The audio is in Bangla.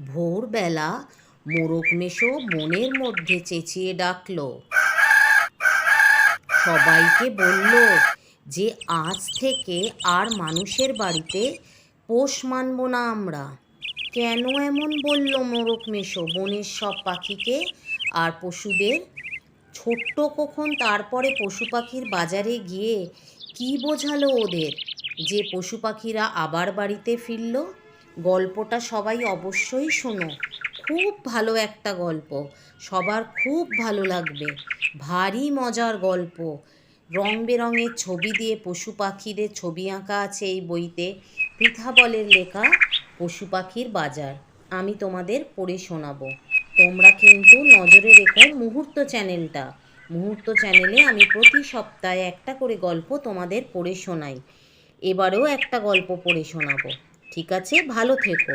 ভোরবেলা মোরগ মেশো বনের মধ্যে চেঁচিয়ে ডাকল। সবাইকে বলল যে আজ থেকে আর মানুষের বাড়িতে পোষ মানব না আমরা। কেন এমন বলল মোরগ মেশো বনের সব পাখিকে? আর পশুদের? ছোট্ট কখন তারপরে পশু পাখির বাজারে গিয়ে কি বোঝালো ওদের? যে পশু পাখিরা আবার বাড়িতে ফিরল? গল্পটা সবাই অবশ্যই শোনো। খুব ভালো একটা গল্প। সবার খুব ভালো লাগবে। ভারী মজার গল্প। রং বেরঙের ছবি দিয়ে পশু পাখিদের ছবি আঁকা আছে এই বইতে। পৃথা বলের লেখা, পশু পাখির বাজার। আমি তোমাদের পড়ে শোনাবো। তোমরা কিন্তু নজরে রেখো মুহূর্ত চ্যানেলটা। মুহূর্ত চ্যানেলে আমি প্রতি সপ্তাহে একটা করে গল্প তোমাদের পড়ে শোনাই। এবারেও একটা গল্প পড়ে শোনাবো। ঠিক আছে ভালো থেকো।